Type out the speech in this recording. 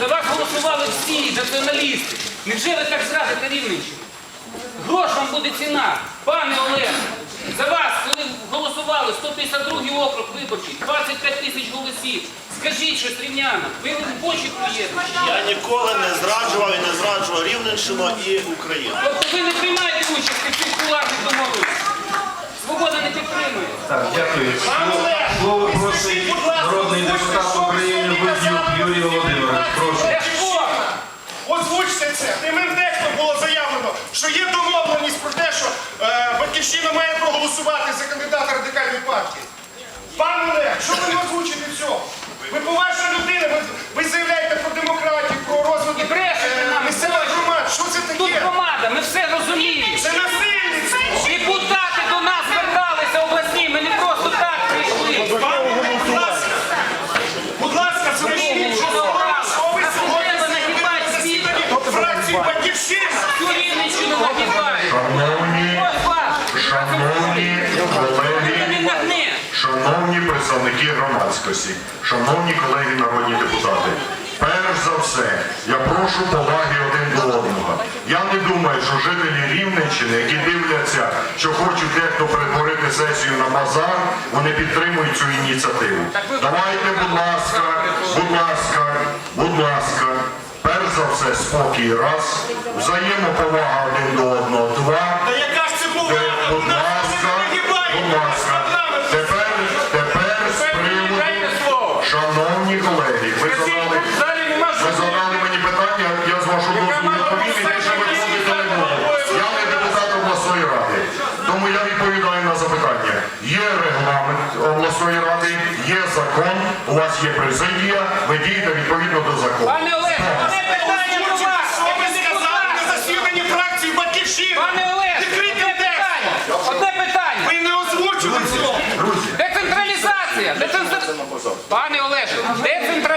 За вас голосували всі націоналісти. Невже ви так зрадите Рівненщину? Грош вам буде ціна. Пане Олег, за вас, коли голосували 152 округ виборчий, 25 тисяч голосів. Скажіть щось рівнянам. Ви в очі плюєте. Я ніколи не зраджував і не зраджував Рівненщину і Україну. Тобто ви не приймаєте участь в цих куларних домовленостях. Свобода не підтримує. Так, дякую. Пане Олег, Слово просить скажіть, будь ласка, народний депутат України сьогодні Юрій Володимирович. Прошу. Ляшко, Озвучте це. Прямим текстом було заявлено, що є домовленість про те, що е, Батьківщина має проголосувати за кандидата радикальної партії. Пане що ви не озвучите Батьківщина. Всю Рівненщину. Шановні, колеги, шановні представники громадськості, шановні колеги народні депутати, перш за все, я прошу поваги один до одного. Я не думаю, що жителі Рівненщини, які дивляться, що хочуть дехто перетворити сесію на базар, вони підтримують цю ініціативу. Давайте, будь ласка, будь ласка, за все, спокій раз, взаємоповага один до одного, два. Та яка ж це Е, повага? Будь ласка, будь ласка, тепер, тепер з приводу, шановні колеги, ви задали, ви задали мені питання, я з вашого дозволу відповім, і більше виходити не буду. Я не депутат обласної ради, тому я відповідаю на запитання. Є регламент обласної ради, є закон, у вас є президія, ви дієте відповідно до закону. Пане Одне питання. Ви не озвучили цього. Децентралізація. Децентра- Пане Олеже, децентралізація.